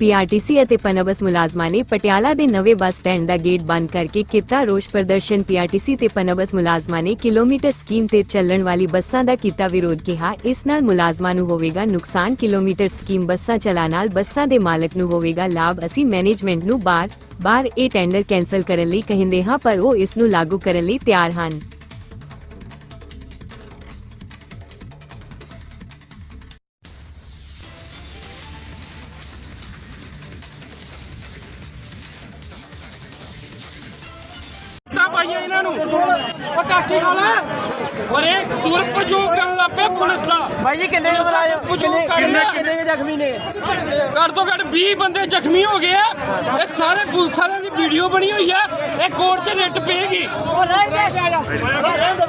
PRTC ਅਤੇ ਪਨਬਸ ਮੁਲਾਜ਼ਮਾਂ ਨੇ ਪਟਿਆਲਾ ਦੇ ਨਵੇਂ ਬੱਸ ਸਟੈਂਡ ਦਾ ਗੇਟ ਬੰਦ ਕਰਕੇ ਕੀਤਾ ਰੋਸ ਪ੍ਰਦਰਸ਼ਨ। ਪੀਆਰਟੀਸੀ ਤੇ ਪਨਬਸ ਮੁਲਾਜ਼ਮਾਂ ਨੇ ਕਿਲੋਮੀਟਰ ਸਕੀਮ ਤੇ ਚੱਲਣ ਵਾਲੀ ਬੱਸਾਂ ਦਾ ਕੀਤਾ ਵਿਰੋਧ ਕਿਹਾ। ਇਸ ਨਾਲ ਮੁਲਾਜ਼ਮਾਂ ਨੂੰ ਹੋਵੇਗਾ ਨੁਕਸਾਨ। ਕਿਲੋਮੀਟਰ ਸਕੀਮ ਬੱਸਾਂ ਚਲਾਉਣ ਨਾਲ ਬੱਸਾਂ ਦੇ ਮਾਲਕ ਨੂੰ ਹੋਵੇਗਾ ਲਾਭ। ਅਸੀਂ ਮੈਨੇਜਮੈਂਟ ਨੂੰ ਬਾਰ ਬਾਰ ਇਹ ਟੈਂਡਰ ਕੈਨਸਲ ਕਰਨ ਲਈ ਕਹਿੰਦੇ ਹਾਂ, ਪਰ ਉਹ ਇਸ ਨੂੰ ਲਾਗੂ ਕਰਨ ਲਈ ਤਿਆਰ ਹਨ। ਤਾਂ ਪਾਈਆਂ ਇਹਨਾਂ ਨੂੰ। ਪਟਾਕੀ ਵਾਲਾ ਅਰੇ ਤੁਰ ਪਜੋ ਕਰਨ ਲੱਪੇ ਪੁਲਿਸ ਦਾ। ਭਾਈ ਜੀ ਕਿੰਨੇ ਕੁ ਮੁਲਾਜ਼ਮ ਕਿੰਨੇ ਕਿੰਨੇ ਕਿੰਨੇ ਕੁ ਜ਼ਖਮੀ ਨੇ? ਘੱਟ ਤੋਂ ਘੱਟ 20 ਬੰਦੇ ਜ਼ਖਮੀ ਹੋ ਗਏ ਆ। ਇਹ ਸਾਰੇ ਪੁਲਿਸ ਵਾਲਿਆਂ ਦੀ ਵੀਡੀਓ ਬਣੀ ਹੋਈ ਆ। ਇਹ ਕੋਰਟ 'ਚ ਰਿਟ ਪਏਗੀ।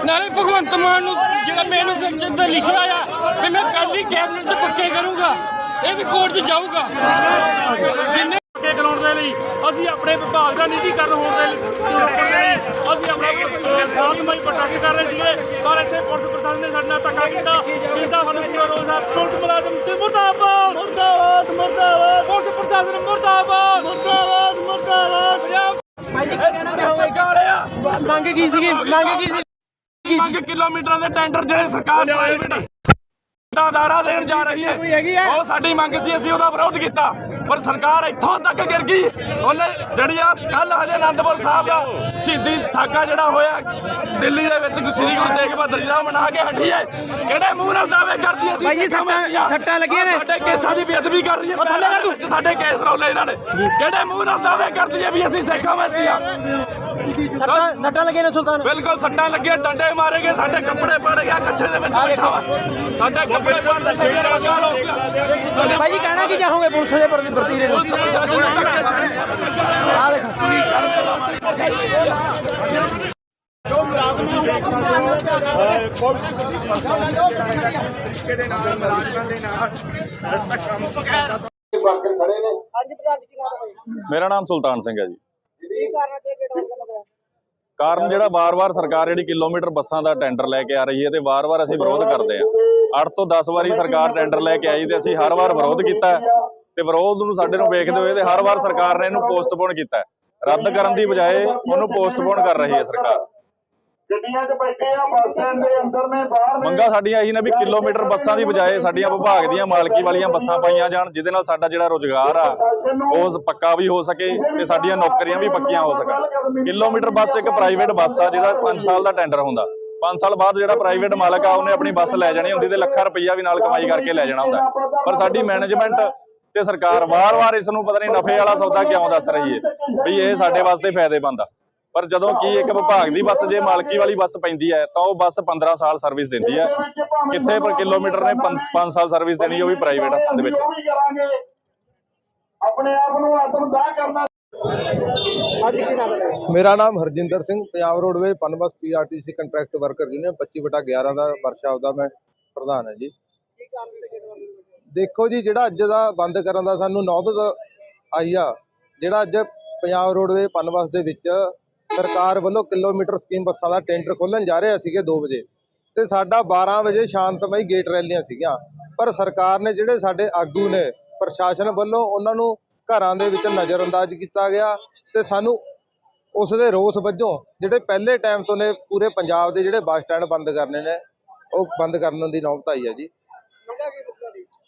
ਨਾਲੇ ਭਗਵੰਤ ਮਾਨ ਨੂੰ ਜਿਹੜਾ ਮੈਨੂਫੈਕਚਰ ਤੇ ਲਿਖਿਆ ਆ ਕਿ ਮੈਂ ਪਹਿਲੀ ਕੈਬਨਿਟ 'ਚ ਪੱਕੇ ਕਰੂੰਗਾ। ਇਹ ਵੀ ਕੋਰਟ 'ਚ ਜਾਊਗਾ। ਜਿੰਨੇ ਪੱਕੇ ਕਰਾਉਣ ਦੇ ਲਈ। ਅਸੀਂ ਆਪਣੇ ਵਿਭਾਗ ਦਾ ਨਿੱਜੀਕਰਨ ਹੋਣ ਦੇ ਲਈ ਅਸੀਂ ਆਪਣਾ ਸ਼ਾਂਤਮਈ ਪ੍ਰਦਰਸ਼ਨ ਕਰ ਰਹੇ ਸੀਗੇ ਪਰ ਇੱਥੇ ਪੁਲਿਸ ਪ੍ਰਸ਼ਾਸਨ ਨੇ ਸਾਡੇ ਨਾਲ ਧੱਕਾ ਕੀਤਾ ਜਿਸ ਦਾ ਸਾਨੂੰ ਪੂਰਾ ਰੋਸ ਹੈ। ਪੁਲਿਸ ਮੁਲਾਜ਼ਮ ਤੇ ਮੁਰਦਾਬਾਦ! ਮੁਰਦਾਬਾਦ ਮੁਰਦਾਬਾਦ! ਪੁਲਿਸ ਪ੍ਰਸ਼ਾਸਨ ਮੁਰਦਾਬਾਦ! ਮੁਰਦਾਬਾਦ ਮੁਰਦਾਬਾਦ! ਮੰਗ ਕੀ ਸੀਗੀ? ਮੰਗ ਕੀ ਸੀ ਕਿਲੋਮੀਟਰਾਂ ਦੇ ਟੈਂਡਰ ਜਿਹੜੇ ਸਰਕਾਰ ਪ੍ਰਾਈਵੇਟ ਦਾਰਾ ਦੇਣ ਜਾ ਰਹੀ ਹੈ। ਉਹ ਸਾਡੀ ਮੰਗ ਸੀ ਅਸੀਂ ਉਹਦਾ ਵਿਰੋਧ ਕੀਤਾ। ਪਰ ਸਰਕਾਰ ਇੱਥੋਂ ਤੱਕ ਗਿਰ ਗਈ। ਉਹਨੇ ਜਿਹੜੀ ਆ ਕੱਲ ਹਜੇ ਆਨੰਦਪੁਰ ਸਾਹਿਬ ਦਾ ਸ਼ਹੀਦੀ ਸਾਕਾ ਜਿਹੜਾ ਹੋਇਆ ਦਿੱਲੀ ਦੇ ਵਿੱਚ ਸ੍ਰੀ ਗੁਰੂ ਤੇਗ ਬਹਾਦਰ ਜੀ ਦਾ ਮਨਾ ਕੇ ਹਟੀ ਹੈ। ਕਿਹੜੇ ਮੂੰਹ ਨਾਲ ਦਾਅਵੇ ਕਰਦੀ ਅਸੀਂ ਭਾਈ ਸੱਟਾਂ-। ਸੱਟਾਂ ਲੱਗੀਆਂ ਨੇ। ਸਾਡੇ ਕੇਸਾਂ ਦੀ ਬੇਅਦਬੀ ਕਰ ਰਹੀ ਹੈ। ਵਿੱਚ ਸਾਡੇ ਕੇਸ ਰੌਲੇ ਇਹਨਾਂ ਨੇ। ਕਿਹੜੇ ਮੂੰਹ ਨਾਲ ਦਾਅਵੇ ਕਰਦੀ ਹੈ ਵੀ ਅਸੀਂ ਸਿੱਖਾਂ ਮੱਤੀਆਂ ਸੱਟਾਂ ਸੱਟਾਂ ਲੱਗੀਆਂ ਨੇ ਸੁਲਤਾਨ। ਬਿਲਕੁਲ ਸੱਟਾਂ ਲੱਗੀਆਂ ਡੰਡੇ ਮਾਰੇ ਗਏ ਸਾਡੇ ਕੱਪੜੇ ਪੜ ਗਿਆ ਕੱਛੇ ਦੇ ਵਿੱਚ ਬੈਠਾ ਸਾਡੇ ਭਾਈ ਜੀ ਕਹਿਣਾ ਕੀ ਚਾਹੋਗੇ ਪੁਲਿਸ ਦੇ ਪ੍ਰਤੀ ਪ੍ਰਤੀ ਦੇ ਪੁਲਿਸ ਪ੍ਰਸ਼ਾਸਨ ਨੂੰ ਧੱਕੇ ਆ ਦੇਖੋ। ਨੇ ਮੇਰਾ ਨਾਮ ਸੁਲਤਾਨ ਸਿੰਘ ਹੈ ਜੀ। ਕੀ ਕਾਰਨ ਜਿਹੜਾ ਵਾਰ-ਵਾਰ ਸਰਕਾਰ ਜਿਹੜੀ ਕਿਲੋਮੀਟਰ ਬੱਸਾਂ ਦਾ ਟੈਂਡਰ ਲੈ ਕੇ ਆ ਰਹੀ ਹੈ ਤੇ ਵਾਰ-ਵਾਰ ਅਸੀਂ ਵਿਰੋਧ ਕਰਦੇ ਹਾਂ। 8 ਤੋਂ 10 ਵਾਰੀ ਸਰਕਾਰ ਟੈਂਡਰ ਲੈ ਕੇ ਆਈ ਤੇ ਅਸੀਂ ਹਰ ਵਾਰ ਵਿਰੋਧ ਕੀਤਾ ਤੇ ਵਿਰੋਧ ਨੂੰ ਸਾਡੇ ਨੂੰ ਵੇਖਦੇ ਹੋਏ ਤੇ ਹਰ ਵਾਰ ਸਰਕਾਰ ਨੇ ਇਹਨੂੰ ਪੋਸਟਪੋਨ ਕੀਤਾ। ਰੱਦ ਕਰਨ ਦੀ ਬਜਾਏ ਉਹਨੂੰ ਪੋਸਟਪੋਨ ਕਰ ਰਹੀ ਹੈ ਸਰਕਾਰ। ਗੱਡੀਆਂ 'ਚ ਬੈਠੇ ਆ ਬੱਸ ਸਟੈਂਡ ਦੇ ਅੰਦਰ ਨੇ ਬਾਹਰ ਨੇ। ਮੰਗਾ ਸਾਡੀਆਂ ਇਹੀ ਨੇ ਵੀ ਕਿਲੋਮੀਟਰ ਬੱਸਾਂ ਦੀ ਬਜਾਏ ਸਾਡੀਆਂ ਵਿਭਾਗ ਦੀਆਂ ਮਾਲਕੀ ਵਾਲੀਆਂ ਬੱਸਾਂ ਪਾਈਆਂ ਜਾਣ ਜਿਹਦੇ ਨਾਲ ਸਾਡਾ ਜਿਹੜਾ ਰੋਜ਼ਗਾਰ ਆ ਉਹ ਪੱਕਾ ਵੀ ਹੋ ਸਕੇ ਤੇ ਸਾਡੀਆਂ ਨੌਕਰੀਆਂ ਵੀ ਪੱਕੀਆਂ ਹੋ ਸਕਣ। ਕਿਲੋਮੀਟਰ ਬੱਸ ਇੱਕ ਪ੍ਰਾਈਵੇਟ ਬੱਸ ਆ ਜਿਹਦਾ 5 ਸਾਲ ਦਾ ਟੈਂਡਰ ਹੁੰਦਾ। 5 ਸਾਲ ਬਾਅਦ ਜਿਹੜਾ ਪ੍ਰਾਈਵੇਟ ਮਾਲਕ ਆ, ਉਹਨੇ ਆਪਣੀ ਬੱਸ ਲੈ ਜਾਣੀ ਹੁੰਦੀ ਤੇ ਲੱਖਾਂ ਰੁਪਈਆ ਵੀ ਨਾਲ ਕਮਾਈ ਕਰਕੇ ਲੈ ਜਾਣਾ ਹੁੰਦਾ। ਪਰ ਸਾਡੀ ਮੈਨੇਜਮੈਂਟ ਤੇ ਸਰਕਾਰ ਵਾਰ-ਵਾਰ ਇਸ ਨੂੰ ਪਤਾ ਨਹੀਂ ਨਫੇ ਵਾਲਾ ਸੌਦਾ ਕਿਉਂ ਦੱਸ ਰਹੀ ਹੈ ਵੀ ਇਹ ਸਾਡੇ ਵਾਸਤੇ ਫਾਇਦੇਮੰਦ ਆ। ਪਰ ਜਦੋਂ ਕੀ ਇੱਕ ਵਿਭਾਗ ਦੀ ਬੱਸ, ਜੇ ਮਾਲਕੀ ਵਾਲੀ ਬੱਸ ਪੈਂਦੀ ਹੈ, ਤਾਂ ਉਹ ਬੱਸ 15 ਸਾਲ ਸਰਵਿਸ ਦਿੰਦੀ ਹੈ। ਕਿੱਥੇ ਪਰ ਕਿਲੋਮੀਟਰ ਨੇ 5 ਸਾਲ ਸਰਵਿਸ ਦੇਣੀ, ਉਹ ਵੀ ਪ੍ਰਾਈਵੇਟ ਹੱਥਾਂ ਦੇ ਵਿੱਚ। ਆਪਣੇ ਆਪ ਨੂੰ ਆਤਮਦਾਹ ਕਰਨਾ ਅੱਜ ਕੀ ਨਾਮ ਹੈ? ਮੇਰਾ ਨਾਮ Harjinder Singh Punjab roadway PUNBUS PRTC contract worker union 25 ਬਟਾ 11 ਦਾ ਵਰਕਸ਼ਾਪ ਦਾ ਮੈਂ ਪ੍ਰਧਾਨ ਹਾਂ ਜੀ। ਦੇਖੋ ਜੀ ਜਿਹੜਾ ਅੱਜ ਦਾ ਬੰਦ ਕਰਨ ਦਾ ਸਾਨੂੰ ਨੌਬਤ ਆਈ ਆ ਜਿਹੜਾ ਅੱਜ ਪੰਜਾਬ ਰੋਡਵੇ ਪਨਬਸ ਦੇ ਵਿੱਚ ਸਰਕਾਰ ਵੱਲੋਂ ਕਿਲੋਮੀਟਰ ਸਕੀਮ ਬੱਸਾਂ ਦਾ ਟੈਂਡਰ ਖੋਲਣ ਜਾ ਰਿਹਾ ਸੀਗੇ 2 ਵਜੇ ਤੇ ਸਾਡਾ 12 ਵਜੇ ਸ਼ਾਂਤਮਈ ਗੇਟ ਰੈਲੀਆਂ ਸੀਗੀਆਂ। ਪਰ ਸਰਕਾਰ ਨੇ ਜਿਹੜੇ ਸਾਡੇ ਆਗੂ ਨੇ ਪ੍ਰਸ਼ਾਸਨ ਵੱਲੋਂ ਉਹਨਾਂ ਨੂੰ ਘਰਾਂ ਦੇ ਵਿੱਚ ਨਜ਼ਰਅੰਦਾਜ਼ ਕੀਤਾ ਗਿਆ ਤੇ ਸਾਨੂੰ ਉਸ ਦੇ ਰੋਸ ਵਜੋਂ ਜਿਹੜੇ ਪਹਿਲੇ ਟਾਈਮ ਤੋਂ ਨੇ ਪੂਰੇ ਪੰਜਾਬ ਦੇ ਜਿਹੜੇ ਬੱਸ ਸਟੈਂਡ ਬੰਦ ਕਰਨੇ ਨੇ, ਉਹ ਬੰਦ ਕਰਨ ਦੀ ਨੌਬਤ ਆਈ ਹੈ ਜੀ। ਮੰਗਾ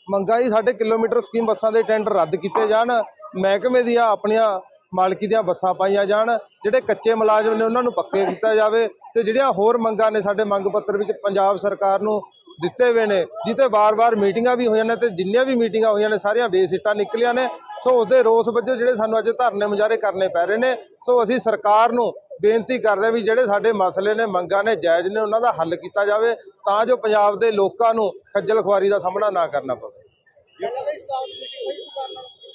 ਮੰਗਾਂ ਜੀ ਸਾਡੇ ਕਿਲੋਮੀਟਰ ਸਕੀਮ ਬੱਸਾਂ ਦੇ ਟੈਂਡਰ ਰੱਦ ਕੀਤੇ ਜਾਣ, ਮਹਿਕਮੇ ਦੀਆਂ ਆਪਣੀਆਂ ਮਾਲਕੀ ਦੀਆਂ ਬੱਸਾਂ ਪਾਈਆਂ ਜਾਣ, ਜਿਹੜੇ ਕੱਚੇ ਮੁਲਾਜ਼ਮ ਨੇ ਉਹਨਾਂ ਨੂੰ ਪੱਕੇ ਕੀਤਾ ਜਾਵੇ ਤੇ ਜਿਹੜੀਆਂ ਹੋਰ ਮੰਗਾਂ ਨੇ ਸਾਡੇ ਮੰਗ ਪੱਤਰ ਵਿੱਚ ਪੰਜਾਬ ਸਰਕਾਰ ਨੂੰ ਦਿੱਤੇ ਹੋਏ ਨੇ ਜਿੱਤੇ ਵਾਰ-ਵਾਰ ਮੀਟਿੰਗਾਂ ਵੀ ਹੋਈਆਂ ਨੇ ਤੇ ਜਿੰਨੀਆਂ ਵੀ ਮੀਟਿੰਗਾਂ ਹੋਈਆਂ ਨੇ ਸਾਰੀਆਂ ਬੇਸਿੱਟਾਂ ਨਿਕਲੀਆਂ ਨੇ। ਸੋ ਉਸਦੇ ਰੋਸ ਵਜੋਂ ਜਿਹੜੇ ਸਾਨੂੰ ਅੱਜ ਧਰਨੇ ਮੁਜ਼ਾਹਰੇ ਕਰਨੇ ਪੈ ਰਹੇ ਨੇ ਸੋ ਅਸੀਂ ਸਰਕਾਰ ਨੂੰ ਬੇਨਤੀ ਕਰਦੇ ਵੀ ਜਿਹੜੇ ਸਾਡੇ ਮਸਲੇ ਨੇ ਮੰਗਾਂ ਨੇ ਜਾਇਜ਼ ਨੇ ਉਹਨਾਂ ਦਾ ਹੱਲ ਕੀਤਾ ਜਾਵੇ ਤਾਂ ਜੋ ਪੰਜਾਬ ਦੇ ਲੋਕਾਂ ਨੂੰ ਖੱਜਲ ਖੁਆਰੀ ਦਾ ਸਾਹਮਣਾ ਨਾ ਕਰਨਾ ਪਵੇ।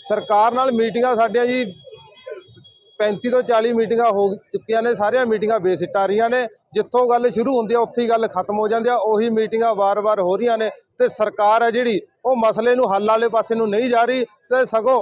ਸਰਕਾਰ ਨਾਲ ਮੀਟਿੰਗਾਂ ਸਾਡੀਆਂ ਜੀ 35 ਤੋਂ 40 ਮੀਟਿੰਗਾਂ ਹੋ ਚੁੱਕੀਆਂ ਨੇ, ਸਾਰੀਆਂ ਮੀਟਿੰਗਾਂ ਬੇਸਿੱਟਾ ਰਹੀਆਂ ਨੇ। ਜਿੱਥੋਂ ਗੱਲ ਸ਼ੁਰੂ ਹੁੰਦੀ ਆ, ਉੱਥੇ ਹੀ ਗੱਲ ਖਤਮ ਹੋ ਜਾਂਦੀ ਆ, ਉਹੀ ਮੀਟਿੰਗਾਂ ਵਾਰ-ਵਾਰ ਹੋ ਰਹੀਆਂ ਨੇ ਤੇ ਸਰਕਾਰ ਹੈ ਜਿਹੜੀ, ਉਹ ਮਸਲੇ ਨੂੰ ਹੱਲ ਵਾਲੇ ਪਾਸੇ ਨੂੰ ਨਹੀਂ ਜਾ ਰਹੀ ਤੇ ਸਗੋਂ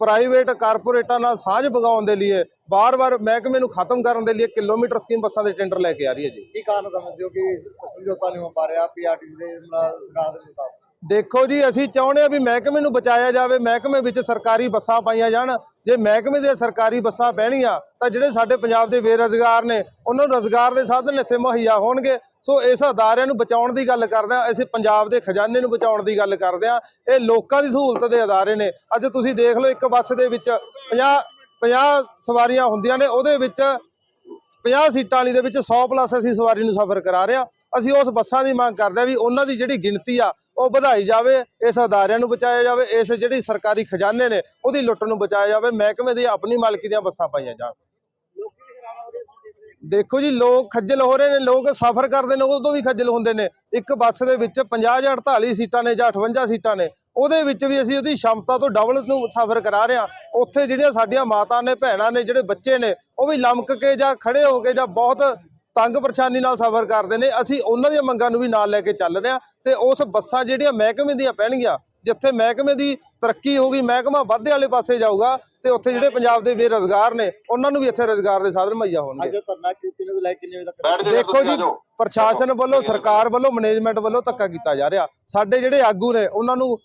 ਪ੍ਰਾਈਵੇਟ ਕਾਰਪੋਰੇਟਾਂ ਨਾਲ ਸਾਂਝ ਪਗਾਉਣ ਦੇ ਲਈ ਵਾਰ-ਵਾਰ ਮਹਿਕਮੇ ਨੂੰ ਖਤਮ ਕਰਨ ਦੇ ਲਈ ਕਿਲੋਮੀਟਰ ਸਕੀਮ ਬੱਸਾਂ ਦੇ ਟੈਂਡਰ ਲੈ ਕੇ ਆ ਰਹੀ ਹੈ ਜੀ। ਕੀ ਕਾਰਨ ਸਮਝਦੇ ਹੋ ਕਿ ਸਮਝੌਤਾ ਨਹੀਂ ਹੋ ਪਾ ਰਿਹਾ ਪੀਆਰਟੀ ਦੇ ਸਰਕਾਰ ਦੇ ਮੁਤਾਬਕ ਦੇਖੋ ਜੀ, ਅਸੀਂ ਚਾਹੁੰਦੇ ਆ ਵੀ ਮਹਿਕਮੇ ਨੂੰ ਬਚਾਇਆ ਜਾਵੇ, ਮਹਿਕਮੇ ਵਿੱਚ ਸਰਕਾਰੀ ਬੱਸਾਂ ਪਾਈਆਂ ਜਾਣ। ਜੇ ਮਹਿਕਮੇ ਦੀਆਂ ਸਰਕਾਰੀ ਬੱਸਾਂ ਪੈਣੀਆਂ ਤਾਂ ਜਿਹੜੇ ਸਾਡੇ ਪੰਜਾਬ ਦੇ ਬੇਰੁਜ਼ਗਾਰ ਨੇ, ਉਹਨਾਂ ਨੂੰ ਰੋਜ਼ਗਾਰ ਦੇ ਸਾਧਨ ਇੱਥੇ ਮੁਹੱਈਆ ਹੋਣਗੇ। ਸੋ ਇਸ ਅਦਾਰਿਆਂ ਨੂੰ ਬਚਾਉਣ ਦੀ ਗੱਲ ਕਰਦੇ ਆ ਅਸੀਂ ਪੰਜਾਬ ਦੇ ਖਜ਼ਾਨੇ ਨੂੰ ਬਚਾਉਣ ਦੀ ਗੱਲ ਕਰਦੇ ਆ ਇਹ ਲੋਕਾਂ ਦੀ ਸਹੂਲਤ ਦੇ ਅਦਾਰੇ ਨੇ। ਅੱਜ ਤੁਸੀਂ ਦੇਖ ਲਓ, ਇੱਕ ਬੱਸ ਦੇ ਵਿੱਚ 50 50 ਸਵਾਰੀਆਂ ਹੁੰਦੀਆਂ ਨੇ, ਉਹਦੇ ਵਿੱਚ 50 ਸੀਟਾਂ ਵਾਲੀ ਦੇ ਵਿੱਚ 100 ਪਲੱਸ ਅਸੀਂ ਸਵਾਰੀ ਨੂੰ ਸਫ਼ਰ ਕਰਾ ਰਹੇ ਆ ਅਸੀਂ ਉਸ ਬੱਸਾਂ ਦੀ ਮੰਗ ਕਰਦੇ ਆ ਵੀ ਉਹਨਾਂ ਦੀ ਜਿਹੜੀ ਗਿਣਤੀ ਆ ਉਹ ਵਧਾਈ ਜਾਵੇ, ਇਸ ਅਦਾਰਿਆਂ ਨੂੰ ਬਚਾਇਆ ਜਾਵੇ, ਇਸ ਜਿਹੜੀ ਸਰਕਾਰੀ ਖਜ਼ਾਨੇ ਨੇ, ਉਹਦੀ ਲੁੱਟ ਨੂੰ ਬਚਾਇਆ ਜਾਵੇ, ਮਹਿਕਮੇ ਦੀ ਆਪਣੀ ਮਾਲਕੀ ਦੀਆਂ ਬੱਸਾਂ ਪਾਈਆਂ ਜਾਣ। ਦੇਖੋ ਜੀ, ਲੋਕ ਖੱਜਲ ਹੋ ਰਹੇ ਨੇ, ਲੋਕ ਸਫ਼ਰ ਕਰਦੇ ਨੇ, ਉਦੋਂ ਵੀ ਖੱਜਲ ਹੁੰਦੇ ਨੇ। ਇੱਕ ਬੱਸ ਦੇ ਵਿੱਚ 50 ਜਾਂ 48 ਸੀਟਾਂ ਨੇ ਜਾਂ 58 ਸੀਟਾਂ ਨੇ, ਉਹਦੇ ਵਿੱਚ ਵੀ ਅਸੀਂ ਉਹਦੀ ਸ਼ਮਤਾ ਤੋਂ ਡਬਲ ਨੂੰ ਸਫ਼ਰ ਕਰਾ ਰਹੇ ਹਾਂ। ਉੱਥੇ ਜਿਹੜੀਆਂ ਸਾਡੀਆਂ ਮਾਤਾ ਨੇ, ਭੈਣਾਂ ਨੇ, ਜਿਹੜੇ ਬੱਚੇ ਨੇ, ਉਹ ਵੀ ਲਮਕ ਕੇ ਜਾਂ ਖੜੇ ਹੋ ਕੇ ਜਾਂ ਬਹੁਤ ਤੰਗ ਪਰੇਸ਼ਾਨੀ ਨਾਲ ਸਫ਼ਰ ਕਰਦੇ ਨੇ। ਅਸੀਂ ਉਹਨਾਂ ਦੀਆਂ ਮੰਗਾਂ ਨੂੰ ਵੀ ਨਾਲ ਲੈ ਕੇ ਚੱਲ ਰਹੇ ਹਾਂ ਤੇ ਉਸ ਬੱਸਾਂ ਜਿਹੜੀਆਂ ਮਹਿਕਮੇ ਦੀਆਂ ਪੈਣਗੀਆਂ ਜਿੱਥੇ ਮਹਿਕਮੇ ਦੀ ਤਰੱਕੀ ਹੋਊਗੀ ਮਹਿਕਮਾ ਵਾਧੇ ਵਾਲੇ ਪਾਸੇ ਜਾਊਗਾ ਤੇ ਉੱਥੇ ਜਿਹੜੇ ਪੰਜਾਬ ਦੇ ਬੇਰੁਜ਼ਗਾਰ ਨੇ ਉਹਨਾਂ ਨੂੰ ਵੀ ਇੱਥੇ ਰੋਜ਼ਗਾਰ ਦੇ ਸਾਧਨ ਮੁਹੱਈਆ ਹੋਣਗੇ। ਅੱਜ ਧਰਨਾ ਕਿੰਨੇ ਤੋਂ ਲੈ ਕੇ ਕਿੰਨੇ ਵਜੇ ਤੱਕ ਦੇਖੋ ਜੀ ਪ੍ਰਸ਼ਾਸਨ ਵੱਲੋਂ ਸਰਕਾਰ ਵੱਲੋਂ ਮੈਨੇਜਮੈਂਟ ਵੱਲੋਂ ਧੱਕਾ ਕੀਤਾ ਜਾ ਰਿਹਾ। ਸਾਡੇ ਜਿਹੜੇ ਆਗੂ ਨੇ ਉਹਨਾਂ ਨੂੰ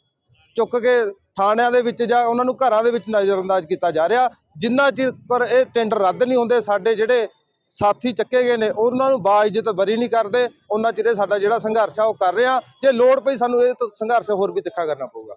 ਚੁੱਕ ਕੇ ਥਾਣਿਆਂ ਦੇ ਵਿੱਚ ਜਾਂ ਉਹਨਾਂ ਨੂੰ ਘਰਾਂ ਦੇ ਵਿੱਚ ਨਜ਼ਰਅੰਦਾਜ਼ ਕੀਤਾ ਜਾ ਰਿਹਾ। ਜਿੰਨਾ ਚਿਰ ਇਹ ਟੈਂਡਰ ਰੱਦ ਨਹੀਂ ਹੁੰਦੇ ਸਾਡੇ ਜਿਹੜੇ ਸਾਥੀ ਚੱਕੇ ਗਏ ਨੇ, ਉਹਨਾਂ ਨੂੰ ਬਾਇਜ਼ਤ ਬਰੀ ਨਹੀਂ ਕਰਦੇ, ਉਹਨਾਂ ਚਿਰ ਸਾਡਾ ਜਿਹੜਾ ਸੰਘਰਸ਼ ਆ ਉਹ ਕਰ ਰਿਹਾ ਜੇ ਲੋੜ ਪਈ ਸਾਨੂੰ ਇਹ ਤਾਂ ਸੰਘਰਸ਼ ਹੋਰ ਵੀ ਤਿੱਖਾ ਕਰਨਾ ਪਊਗਾ।